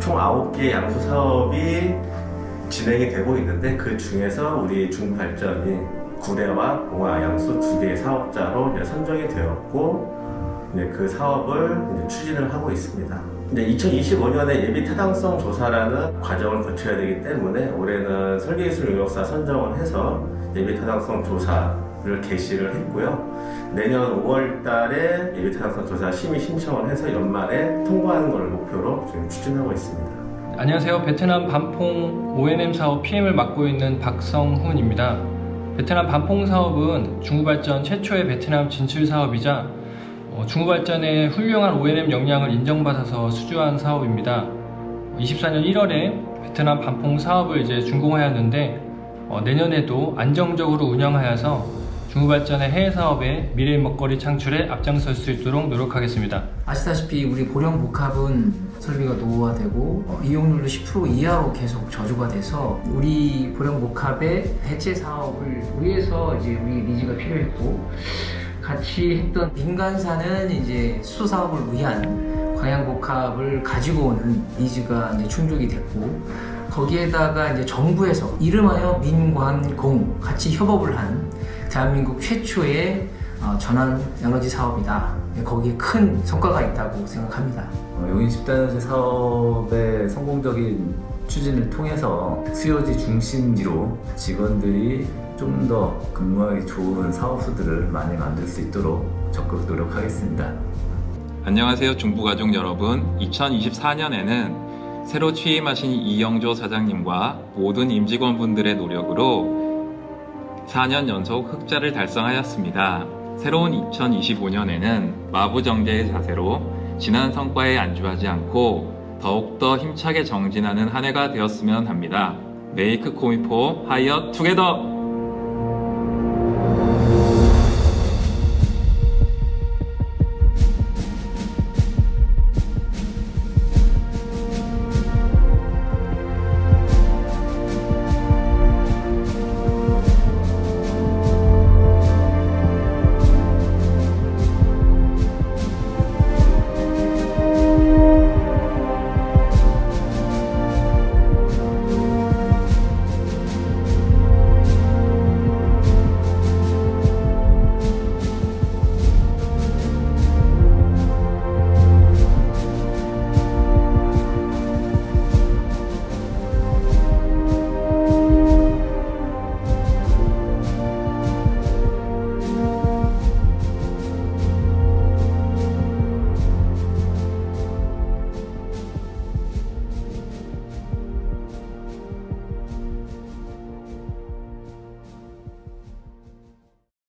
총 9개 양수 사업이 진행이 되고 있는데 그 중에서 우리 중발전이 구례와 봉화 양수 두 개의 사업자로 이제 선정이 되었고 이제 그 사업을 이제 추진을 하고 있습니다. 이제 2025년에 예비 타당성 조사라는 과정을 거쳐야 되기 때문에 올해는 설계기술 용역사 선정을 해서 예비 타당성 조사 를 개시를 했고요. 내년 5월 달에 예비 타당성 조사 심의 신청을 해서 연말에 통과하는 것을 목표로 지금 추진하고 있습니다. 안녕하세요. 베트남 반퐁 O&M 사업 PM을 맡고 있는 박성훈입니다. 베트남 반퐁 사업은 중구발전 최초의 베트남 진출 사업이자 어, 중구발전의 훌륭한 O&M 역량을 인정받아서 수주한 사업입니다. 24년 1월에 베트남 반퐁 사업을 이제 준공하였는데 어, 내년에도 안정적으로 운영하여서 중구발전의 해외 사업에 미래 먹거리 창출에 앞장설 수 있도록 노력하겠습니다. 아시다시피 우리 보령 복합은 설비가 노후화되고 어, 이용률도 10% 이하로 계속 저조가 돼서 우리 보령 복합의 대체 사업을 위해서 이제 우리 리즈가 필요했고 같이 했던 민간사는 이제 수소 사업을 위한 광양 복합을 가지고 오는 리즈가 이제 충족이 됐고 거기에다가 이제 정부에서 이름하여 민관공 같이 협업을 한 대한민국 최초의 어, 전환 에너지 사업이다. 거기에 큰 성과가 있다고 생각합니다. 어, 용인 집단에너지 사업의 성공적인 추진을 통해서 수요지 중심지로 직원들이 좀 더 근무하기 좋은 사업소들을 많이 만들 수 있도록 적극 노력하겠습니다. 안녕하세요 중부가족 여러분 2024년에는 새로 취임하신 이영조 사장님과 모든 임직원분들의 노력으로 4년 연속 흑자를 달성하였습니다. 새로운 2025년에는 마부정제의 자세로 지난 성과에 안주하지 않고 더욱더 힘차게 정진하는 한 해가 되었으면 합니다. 메이크 코미포 하이어 투게더!